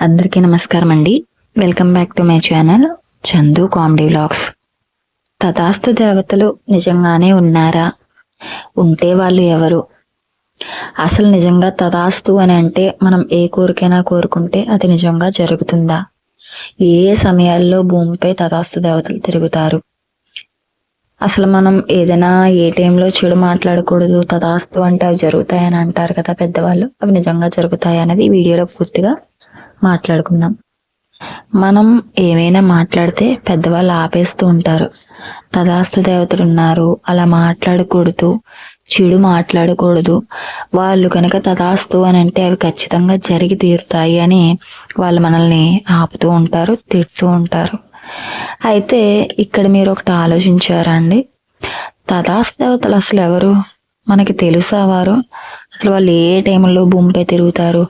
అందరికీ నమస్కారం అండి welcome back to my channel Chandu comedy vlogs తథాస్తు దేవతలు నిజంగానే ఉన్నారా? ఉంటే వాళ్ళు ఎవరు? అసలు నిజంగా తథాస్తు అని అంటే మనం ఏ కోరికైనా కోరుకుంటే అది నిజంగా జరుగుతుందా? ఏ సమయాల్లో భూమిపై తథాస్తు దేవతలు తిరుగుతారు? అసలు మనం ఏదైనా ఏ టైంలో చెడు మాట్లాడకూడదు తథాస్తు అంటే అవి జరుగుతాయని అంటారు కదా పెద్దవాళ్ళు అవి నిజంగా జరుగుతాయి అనేది ఈ వీడియోలో పూర్తిగా మాట్లాడుకుందాం. మనం ఏమైనా మాట్లాడితే పెద్దవాళ్ళు ఆపేస్తూ ఉంటారు. తదాస్తు దేవతలు ఉన్నారు అలా మాట్లాడకూడదు. చెడు మాట్లాడకూడదు. వాళ్ళు కనుక తదాస్తు అని అంటే అవి ఖచ్చితంగా జరిగి తీరుతాయి అని వాళ్ళు మనల్ని ఆపుతూ ఉంటారు తిడుతూ ఉంటారు. అయితే ఇక్కడ మీరు ఒకటి ఆలోచించారా అండి? దేవతలు అసలు ఎవరు? మనకి తెలుసా వారు? అసలు వాళ్ళు ఏ టైంలో భూమిపై తిరుగుతారు?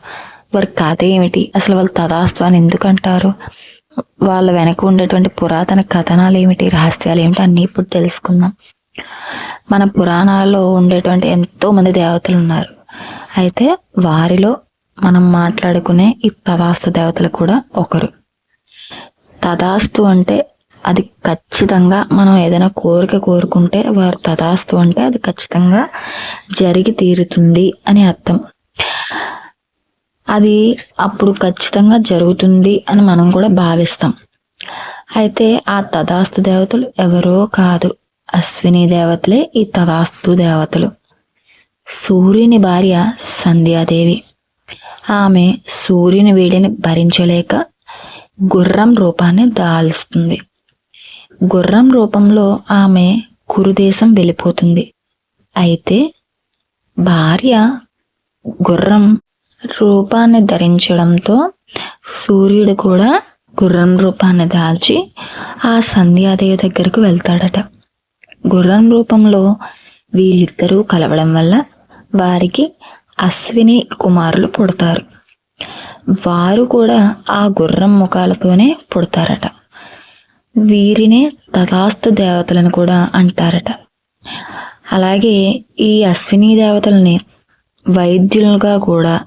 వారి కథ ఏమిటి? అసలు వాళ్ళు తదాస్తు అని ఎందుకు అంటారు వాళ్ళ వెనక ఉండేటువంటి పురాతన కథనాలు ఏమిటి? రహస్యాలు ఏమిటి? అన్నీ ఇప్పుడు తెలుసుకుందాం. మన పురాణాల్లో ఉండేటువంటి ఎంతో మంది దేవతలు ఉన్నారు. అయితే వారిలో మనం మాట్లాడుకునే ఈ తథాస్తు దేవతలు కూడా ఒకరు. తథాస్తు అంటే అది ఖచ్చితంగా మనం ఏదైనా కోరిక కోరుకుంటే వారు తదాస్తు అంటే అది ఖచ్చితంగా జరిగి తీరుతుంది అని అర్థం. అది అప్పుడు ఖచ్చితంగా జరుగుతుంది అని మనం కూడా భావిస్తాం. అయితే ఆ తదాస్తు దేవతలు ఎవరో కాదు. అశ్విని దేవతలే ఈ తదాస్తు దేవతలు. సూర్యుని భార్య సంధ్యాదేవి. ఆమె సూర్యుని వేడిని భరించలేక గుర్రం రూపాన్ని దాల్స్తుంది. గుర్రం రూపంలో ఆమె కురుదేశం వెళ్ళిపోతుంది. అయితే భార్య గుర్రం రూపాన్ని ధరించడంతో సూర్యుడు కూడా గుర్రం రూపాన్ని దాల్చి ఆ సంధ్యాదేవి దగ్గరకు వెళ్తాడట. గుర్రం రూపంలో వీళ్ళిద్దరూ కలవడం వల్ల వారికి అశ్విని కుమారులు పుడతారు. వారు కూడా ఆ గుర్రం ముఖాలతోనే పుడతారట. వీరినే తథాస్తు దేవతలను కూడా అంటారట. అలాగే ఈ అశ్విని దేవతల్ని వైద్యులుగా కూడా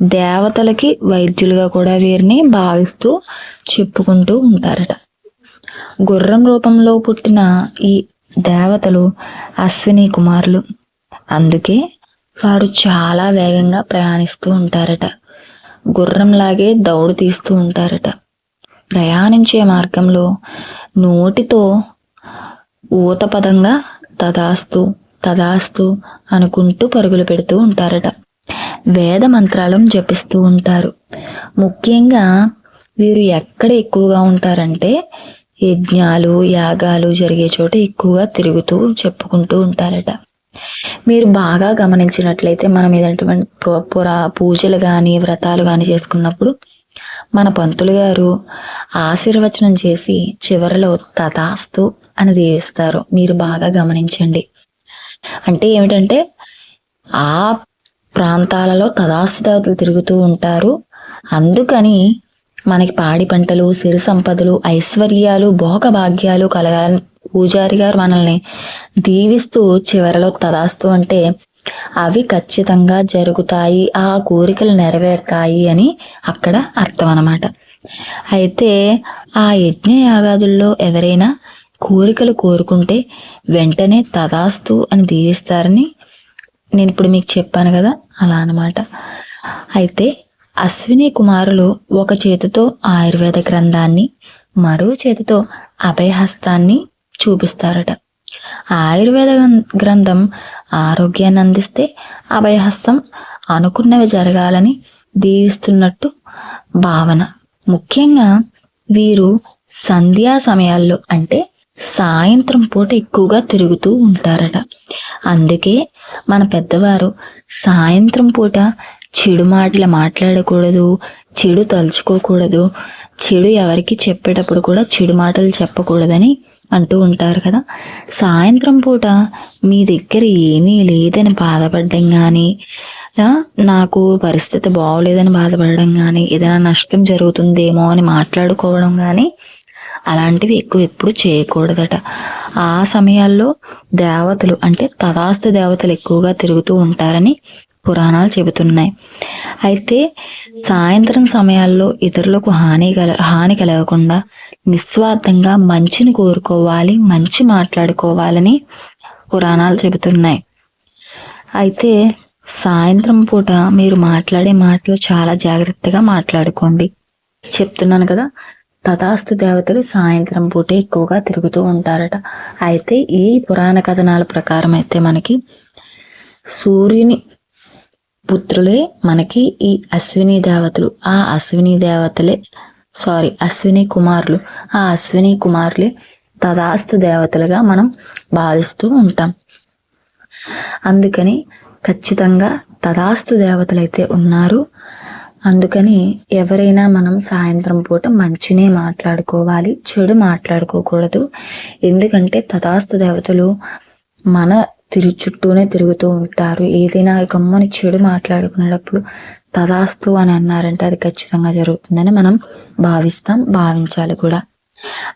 దేవతలకి వైద్యులుగా కూడా వీరిని భావిస్తూ చెప్పుకుంటూ ఉంటారట. గుర్రం రూపంలో పుట్టిన ఈ దేవతలు అశ్విని కుమారులు. అందుకే వారు చాలా వేగంగా ప్రయాణిస్తూ ఉంటారట. గుర్రంలాగే దౌడు తీస్తూ ఉంటారట. ప్రయాణించే మార్గంలో నోటితో ఊతపదంగా తదాస్తు తదాస్తు అనుకుంటూ పరుగులు పెడుతూ ఉంటారట. వేద మంత్రాలను జపిస్తూ ఉంటారు. ముఖ్యంగా వీరు ఎక్కడ ఎక్కువగా ఉంటారంటే యజ్ఞాలు యాగాలు జరిగే చోట ఎక్కువగా తిరుగుతూ చెప్పుకుంటూ ఉంటారట. మీరు బాగా గమనించినట్లయితే మనం ఏదైనటువంటి పురా పూజలు కానీ వ్రతాలు కానీ చేసుకున్నప్పుడు మన పంతులు గారు ఆశీర్వచనం చేసి చివరిలో తథాస్తు అని దీవిస్తారు మీరు బాగా గమనించండి. అంటే ఏమిటంటే ఆ ప్రాంతాలలో తథాస్తు తిరుగుతూ ఉంటారు. అందుకని మనకి పాడి పంటలు సిరి సంపదలు ఐశ్వర్యాలు భోగ భాగ్యాలు కలగాలని పూజారి గారు మనల్ని దీవిస్తూ చివరలో తదాస్తు అంటే అవి ఖచ్చితంగా జరుగుతాయి ఆ కోరికలు నెరవేరుతాయి అని అక్కడ అర్థం అన్నమాట. అయితే ఆ యజ్ఞ యాగాదుల్లో ఎవరైనా కోరికలు కోరుకుంటే వెంటనే తదాస్తు అని దీవిస్తారని నేను ఇప్పుడు మీకు చెప్పాను కదా. అలా అనమాట అయితే అశ్విని కుమారులు ఒక చేతితో ఆయుర్వేద గ్రంథాన్ని మరో చేతితో అభయహస్తాన్ని చూపిస్తారట. ఆయుర్వేద గ్రంథం ఆరోగ్యాన్ని అందిస్తే అభయహస్తం అనుకున్నవి జరగాలని దీవిస్తున్నట్టు భావన. ముఖ్యంగా వీరు సంధ్యా సమయాల్లో అంటే సాయంత్రం పూట ఎక్కువగా తిరుగుతూ ఉంటారట. అందుకే మన పెద్దవారు సాయంత్రం పూట చెడు మాటలు మాట్లాడకూడదు చెడు తలుచుకోకూడదు చెడు ఎవరికి చెప్పేటప్పుడు కూడా చెడు మాటలు చెప్పకూడదని అంటూ ఉంటారు కదా. సాయంత్రం పూట మీ దగ్గర ఏమీ లేదని బాధపడడం కానీ నాకు పరిస్థితి బాగోలేదని బాధపడడం కానీ ఏదైనా నష్టం జరుగుతుందేమో అని మాట్లాడుకోవడం కానీ అలాంటివి ఎక్కువ ఎప్పుడు చేయకూడదట. ఆ సమయాల్లో దేవతలు అంటే తదాస్తు దేవతలు ఎక్కువగా తిరుగుతూ ఉంటారని పురాణాలు చెబుతున్నాయి. అయితే సాయంత్రం సమయాల్లో ఇతరులకు హాని కల హాని కలగకుండా నిస్వార్థంగా మంచిని కోరుకోవాలి మంచి మాట్లాడుకోవాలని పురాణాలు చెబుతున్నాయి. అయితే సాయంత్రం పూట మీరు మాట్లాడే మాటలు చాలా జాగ్రత్తగా మాట్లాడుకోండి. చెప్తున్నాను కదా తథాస్తు దేవతలు సాయంత్రం పూటే ఎక్కువగా తిరుగుతూ ఉంటారట. అయితే ఈ పురాణ కథనాల ప్రకారం అయితే మనకి సూర్యుని పుత్రులే మనకి ఈ అశ్విని దేవతలు ఆ అశ్విని దేవతలే సారీ అశ్విని కుమారులు ఆ అశ్విని కుమారులే తదాస్తు దేవతలుగా మనం భావిస్తూ ఉంటాం. అందుకని ఖచ్చితంగా తదాస్తు దేవతలైతే ఉన్నారు. అందుకని ఎవరైనా మనం సాయంత్రం పూట మంచినే మాట్లాడుకోవాలి చెడు మాట్లాడుకోకూడదు. ఎందుకంటే తదాస్తు దేవతలు మన తిరు చుట్టూనే తిరుగుతూ ఉంటారు. ఏదైనా గమ్మని చెడు మాట్లాడుకునేటప్పుడు తదాస్తు అని అన్నారంటే అది ఖచ్చితంగా జరుగుతుందని మనం భావిస్తాం భావించాలి కూడా.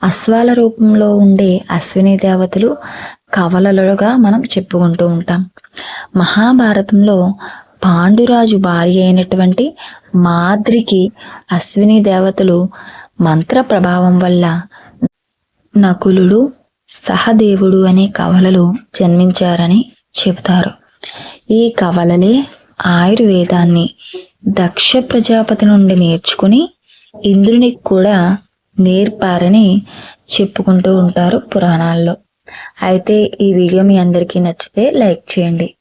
అశ్వాల రూపంలో ఉండే అశ్విని దేవతలు కవలలుగా మనం చెప్పుకుంటూ ఉంటాం. మహాభారతంలో పాండురాజు భార్య అయినటువంటి మాద్రికి అశ్విని దేవతలు మంత్ర ప్రభావం వల్ల నకులుడు సహదేవుడు అనే కవలలు జన్మించారని చెబుతారు. ఈ కవలలే ఆయుర్వేదాన్ని దక్ష ప్రజాపతి నుండి నేర్చుకుని ఇంద్రునికి కూడా నేర్పారని చెప్పుకుంటూ ఉంటారు పురాణాల్లో. అయితే ఈ వీడియో మీ అందరికీ నచ్చితే లైక్ చేయండి.